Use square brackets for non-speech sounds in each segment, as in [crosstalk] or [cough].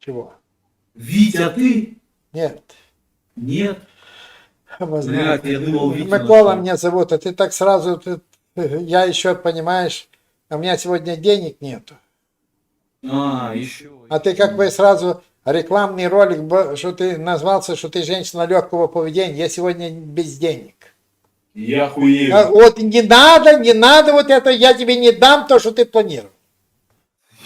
Чего? Витя, а ты? Нет. Нет. Блядь, я думал, Витя Микола меня зовут, а ты так сразу, ты- я еще, понимаешь, у меня сегодня денег нету. А, еще. А ты как бы сразу рекламный ролик, что ты назвался, что ты женщина легкого поведения, я сегодня без денег. Я хуею. А вот не надо, не надо вот это, я тебе не дам то, что ты планировал.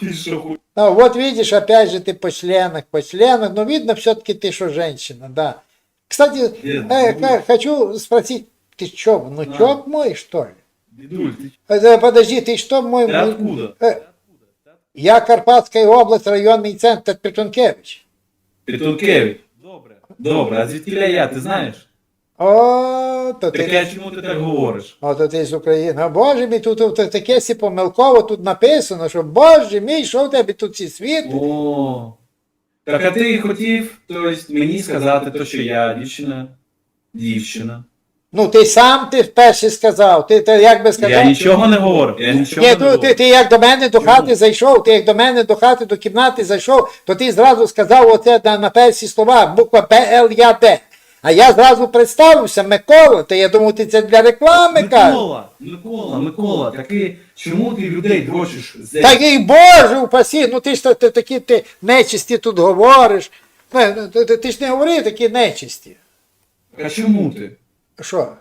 Шо [laughs] хуй- А вот видишь, опять же ты по членах, по членах, но видно все-таки ты что женщина, да. Кстати, Нет, э, ну- х- хочу спросить, ты что, внучок мой, что ли? Дедуль, ты, Э, да, Подожди, ты что мой? ты мой- откуда? Э, Я Карпатская область, районний центр Петункевич. Петункевич. Добре. Добре, а звідкіля я, ти знаєш? О, то Так ти, я чому ти так говориш? о, то ти з України. Боже мій, тут, тут таке сі помилково тут написано, що Боже мій, що в тебе тут ці світи? О. Так а ти хотів, тобто, мені сказати, то, що я дівчина. Дівчина. Ну ти сам ти перший сказав, ти, ти як би сказав. Я нічого не говорю. Я нічого Ні, не ну, говорю. ти, ти як до мене до Чому? хати зайшов, ти як до мене до хати, до кімнати зайшов, то ти зразу сказав оце на, на перші слова, буква Б, Л, Я, Д. А я зразу представився, Микола, то я думав, ти це для реклами кажеш. Микола, Микола, Микола, таки чому ти людей дрочиш? Зе? Та їй Боже, упасі, ну ти ж та- такі ти нечисті тут говориш. Ну, ну, Ти, ти, ти ж не говори такі нечисті. А чому ти? Що?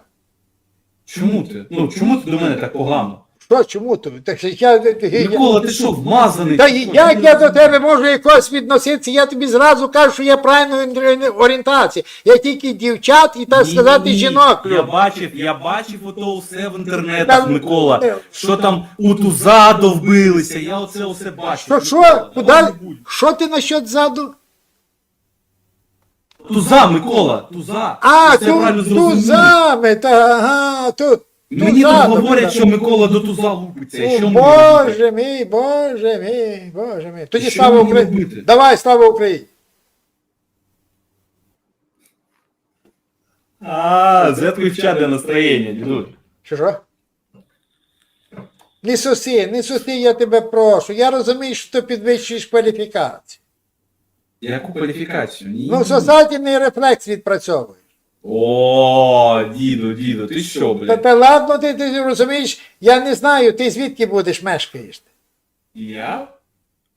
Чому ти? Ну чому ти до мене так погано? Що, чому то? Так, я, я, Микола, ти що, вмазаний? Та як я до тебе можу якось відноситися? Я тобі зразу кажу, що я правильної орієнтації. Я тільки дівчат і так Ні, сказати ні, ні. жінок. Я люблю. бачив, я бачив ото все в інтернетах, Там- Микола. Що там у туза довбилися, я оце усе бачив. Що, що? Куди? давай не будь. Що ти насчет ззаду? Туза, Микола, туза. А, Ти все правильно ту, зрозумів. та, ага, тут. Мені тут говорять, що Микола до туза лупиться. О, що мені робити? Боже мій, Боже мій, Боже мій. Тоді Що слава мені Україні. робити? Давай, слава Україні. А, це отвечать для настроєння, дідуль. Що що? Не суси, не суси, я тебе прошу. Я розумію, що ти підвищуєш кваліфікацію. Яку кваліфікацію? Ні. Ну, сознательний рефлекс відпрацьовуєш. О, діду, діду, ти що, Та, блядь? та ладно, ти, ти розумієш, я не знаю, ти звідки будеш мешкаєш. Я?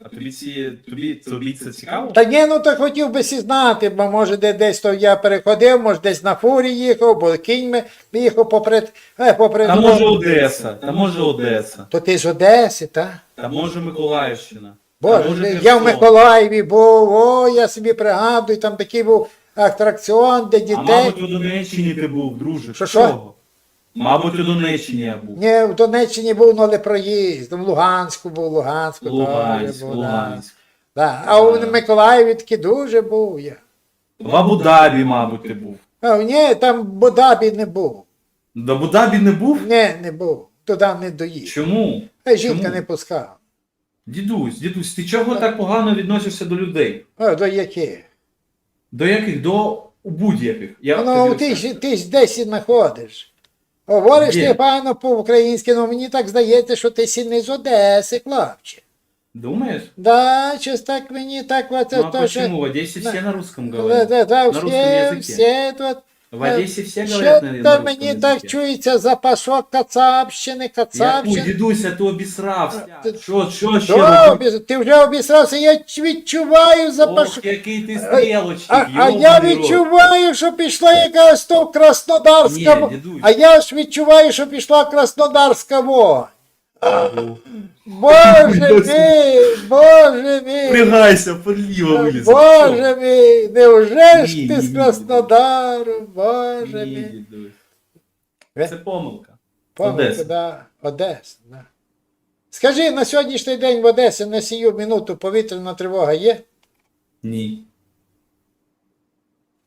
А тобі ці, тобі, тобі це цікаво? Та ні, ну то хотів би сі знати, бо може де, десь то я переходив, може десь на фурі їхав, бо кіньми їхав попри, е, попри Та може Одеса, та може Одеса, То ти з Одеси, так? та може Миколаївщина. та Боже, може я в Херсон. Миколаєві був, о, я собі пригадую, там такий був атракціон, де А дітей. мабуть у Донеччині ти був, друже. Що, що? чого? Мабуть, у Донеччині я був. Ні, в Донеччині був, ну, але проїзд, в Луганську був, Луганську Луганськ, був. Луганськ. Да. А у Миколаєві таки дуже був я. В Абу-Дабі, мабуть, ти був. А, ні, там в Будабі не був. До Абу-Дабі не був? Ні, не був. Туди не доїхав. Чому? Та жінка Чому? не пускала. Дідусь, дідусь, ти чого так погано відносишся до людей? О, до яких? До яких? До будь-яких. Я Ну, тобі ти ж ти ж десь і знаходиш. Говориш ти пану по-українськи, ну мені так здається, що ти сильний з Одеси, хлопче. Думаєш? Да, щось так мені так вот Ну, а то, що... почему? В Одесі все на русском Да, говорят. да, да, На русском всі, языке. все тут. В Одессе все говорят на, на Що-то русском мені так чується запашок кацапщини, Я, кацапщини. дідуся, ти обісрався. ти- Що, що ще? Робити? обіс- ти вже обісрався, я ч- відчуваю запашок. Ох, який ти стрілочник, А, а я йобаний рот. відчуваю, що пішла якась то Краснодарська. Ні, дідусь. а я ж відчуваю, що пішла Краснодарська вогонь. Боже мій, боже мій, Пригайся, подліво виліз. боже мій, невже ж Ні, ти ні, з ні. Краснодару, боже Ні, мій. дідусь. Е? Це помилка. Помилка, Одеса. да, Одеса, да. Скажи, на сьогоднішній день в Одесі на сію минуту повітряна тривога є? Ні.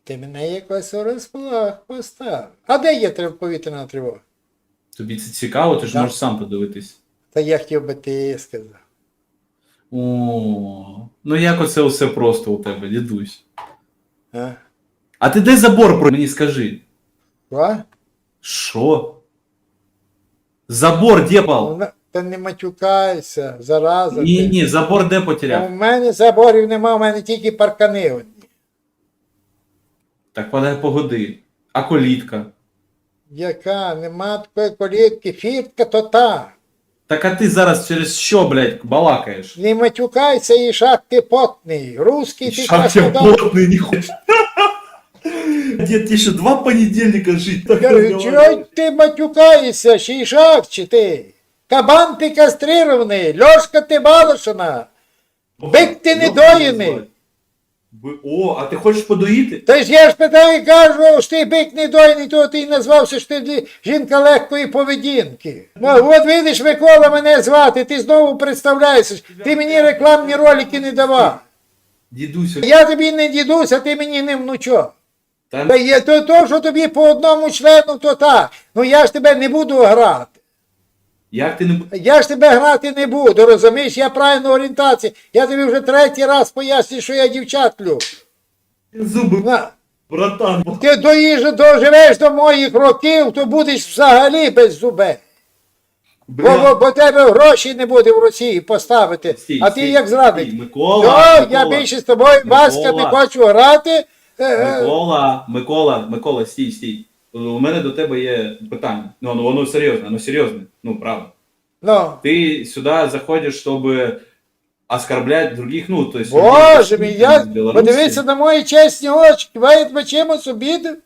Ти мене якось у розплах поставив. А де є повітряна тривога? Тобі це цікаво, ти ж Так. можеш сам подивитись. Та я хотів би ти сказав. О, ну як оце все просто у тебе, дідусь. А? А ти де забор про мені скажи? Що? Що? Забор де Ну, пал? Та не матюкайся, зараза. Ні, ти. ні, забор де У потеряв. мене заборів нема, у мене тільки паркани одні. Так подай погоди. А колітка? Яка? Нема такої колітки, фіртка то та. Так а ти зараз через що, блядь, балакаєш? Не матюкайся і шахти потний. Русський [laughs] ти Шахте краснодар. плотный, не хочешь. Дед, тебе еще два понедельника жить. Так Кажу, разговаривать. Чого ти матюкаєшся, ще й шах чи ти? Кабан ти кастрирований, льошка ти балошина. Бик ти недоїний. Би- О, а ти хочеш подоїти? Та ж я ж питаю кажу, що ти бик недоїний, то ти й назвався, що ти лі- жінка легкої поведінки. Ну, от видиш, Микола мене звати, ти знову представляєшся. Ти мені рекламні ролики не давав. Дідусю. Я тобі не дідусь, а ти мені не внучок. Та Та є то, то, що тобі по одному члену, то так. Ну я ж тебе не буду грати. Як ти не Я ж тебе грати не буду, розумієш? Я правильно орієнтація. Я тобі вже третій раз пояснюю, що я дівчат люблю. зуби, На, братан? Ти доїж, доживеш до моїх років, то будеш взагалі без зубей. Бо, бо, бо тебе гроші не буде в Росії поставити. Стій, а ти стій, як зрадник. стій, Микола, То, Микола. я більше з тобою, Васька, не хочу грати. Е, е, Микола, Микола, Микола, стій, стій. У мене до тебе є питання. Ну, ну воно серйозне, воно серйозне. Ну, правда. Ну, Ты сюда заходишь, чтобы оскорблять других, ну, то есть... Боже людей мій, я из Беларуси. подивися на мої чесні очі, хіба я тебе чимось обідав?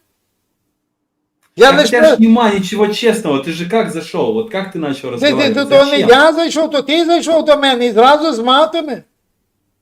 Я Так лиш у тебя про- ж нема ничего честного, ты же как зашел? Вот как ты начал Ти, ти, разговаривать? то, то не Зачем? я зайшов, то ти зайшов до мене і зразу з матами.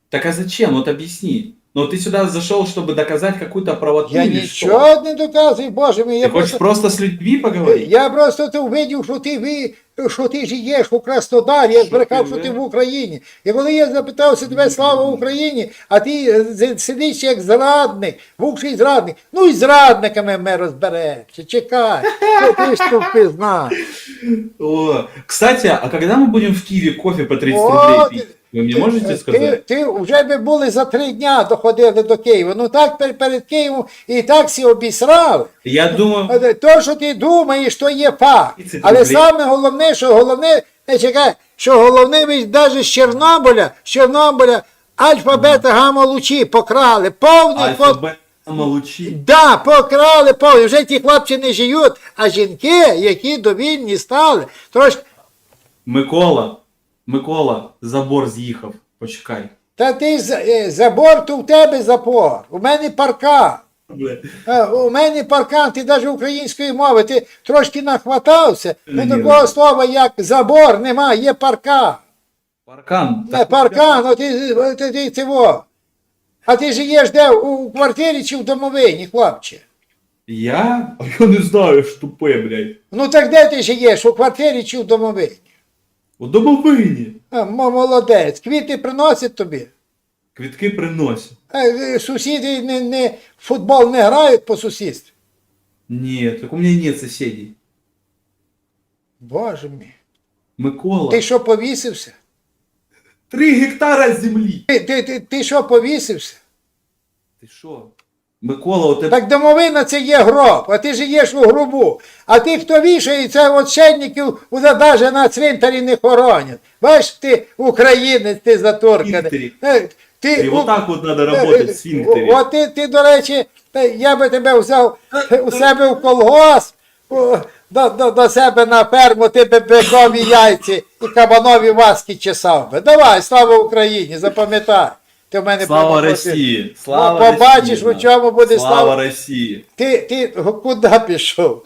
Так а зачем? Вот объясни. Ну ты сюда зашел, чтобы доказать какую-то правоту Я или что? нічого не доказую, Боже мій. Ты Я хочешь просто, просто с людьми поговорить? я просто ти увидів, що ти, ви, що ти живеш у Краснодарі, я Що збрехав, ти що ти ви? в Україні. І коли я запитався тебе слава Україні, а ти е, з- сидиш як зрадник, бувший зрадник. Ну і з зрадниками ми розберемося. Чекай, що ти ж тут знаєш. О, кстати, а когда мы будем в Киеве кофе по 30 О, рублей ты- пить? Вы мне можете Ти, ти вже би були за три дня доходили до Києва. Ну так пер- перед Києвом і так всі обісрали. Я думаю... Але То, що ти думаєш, то є факт. 30 Але рублів. саме головне, що головне, не чекай, що головне від навіть з Чорнобиля, з Чорнобиля альфа, бета, гамма лучі покрали. Повний Альфа, фото. бета, молчи. Да, покрали повний. Вже ті хлопці не живуть, а жінки, які довільні стали. Трошки. Микола, Микола, забор з'їхав. Почекай. Та ти е, забор, то в тебе запор. У мене паркан. Е, У мене паркан, ти навіть української мови, ти трошки нахватався. Ну Ні, такого слова, як забор, немає, є паркан. Паркан. Не паркан, а ти, ти, ти, ти во. А ти живеш де? У квартирі чи в домовині, хлопче? Я? А я не знаю, що тупе, блядь. Ну так де ти живеш? У квартирі чи в домовині? У домовині. А, мо- молодець, квіти приносять тобі. Квітки приносять. А, е, сусіди не, не, в футбол не грають по сусідству. Ні, так у мене нет сусідів. Боже мій. Микола. Ти що повісився? Три гектара землі. Ти, ти, ти, ти що повісився? Ти що? Микола, у тебе... Так домовина це є гроб, а ти живеш у гробу. А ті, хто вішається, от щедників уже навіть на цвинтарі не хоронять. Бачиш, ти українець, ти заторканий. Е, Ти, І у- вот так от треба е, працювати е, в сфінктері. От ти, ти, до речі, е, я би тебе взяв е, у себе в колгосп, до, до, до себе на ферму, ти би бикові яйці і кабанові васки чесав би. Давай, слава Україні, запам'ятай. Ти в мене Слава. Росії! Ну, Слава побачиш, Росії! у чому буде Слава слава. Росії! Ти, ти куди пішов?